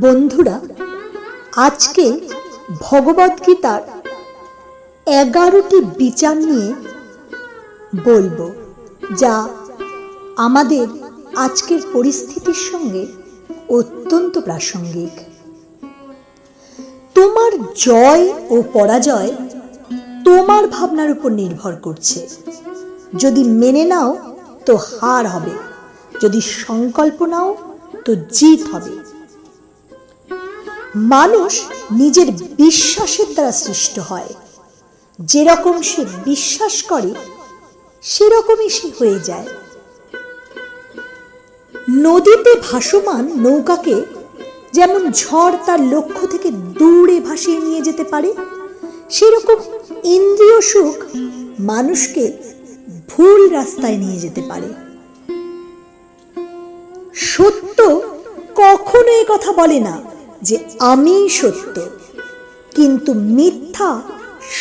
বন্ধুরা, আজকে ভগবদ্গীতার এগারোটি বিচার নিয়ে বলব, যা আমাদের আজকের পরিস্থিতির সঙ্গে অত্যন্ত প্রাসঙ্গিক। তোমার জয় ও পরাজয় তোমার ভাবনার উপর নির্ভর করছে। যদি মেনে নাও, তো হার হবে। যদি সংকল্প নাও, তো জিত হবে। মানুষ নিজের বিশ্বাসের দ্বারা সৃষ্ট হয়। যেরকম সে বিশ্বাস করে, সেরকমই সে হয়ে যায়। নদীতে ভাসমান নৌকাকে যেমন ঝড় তার লক্ষ্য থেকে দূরে ভাসিয়ে নিয়ে যেতে পারে, সেরকম ইন্দ্রিয় সুখ মানুষকে ভুল রাস্তায় নিয়ে যেতে পারে। সত্য কখনো কথা বলে না। যে আমি সত্য, কিন্তু মিথ্যা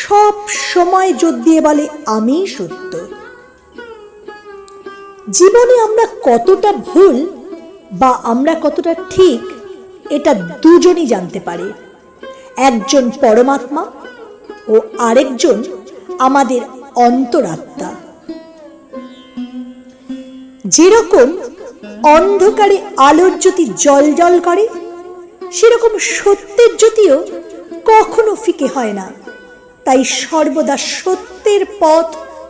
সব সময় জোর দিয়ে বলে আমি সত্য। জীবনে আমরা কতটা ভুল বা আমরা কতটা ঠিক, এটা দুজনই জানতে পারে। একজন পরমাত্মা ও আরেকজন আমাদের অন্তরাত্মা। যেরকম অন্ধকারে আলোর জ্যোতি জল জল করে সেরকম সত্যের জ্যোতিও কখনো ফিকে হয় না। তাই সর্বদা সত্যের পথ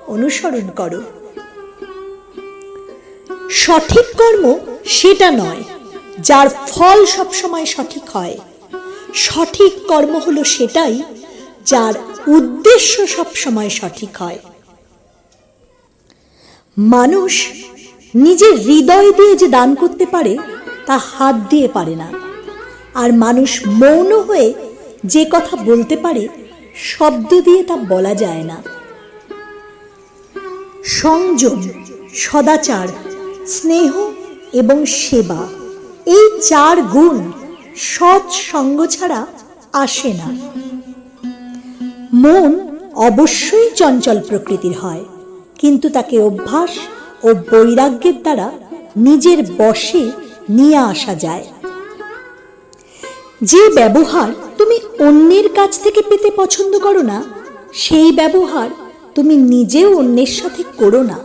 অনুসরণ করো। সঠিক কর্ম সেটা নয়, যার ফল সবসময় সঠিক হয়। সঠিক কর্ম হলো সেটাই যার উদ্দেশ্য সবসময় সঠিক হয়। মানুষ নিজের হৃদয় দিয়ে যে দান করতে পারে, তা হাত দিয়ে পারে না। আর মানুষ মৌন হয়ে যে কথা বলতে পারে, শব্দ দিয়ে তা বলা যায় না। সংযম, সদাচার, স্নেহ এবং সেবা, এই চার গুণ সৎ সঙ্গ ছাড়া আসে না। মন অবশ্যই চঞ্চল প্রকৃতির হয়, কিন্তু তাকে অভ্যাস ও বৈরাগ্যের দ্বারা নিজের বশে নিয়ে আসা যায়। যে ব্যবহার তুমি অন্যের কাছ থেকে পেতে পছন্দ করো না, সেই ব্যবহার তুমি নিজেও অন্যের সাথে করো না।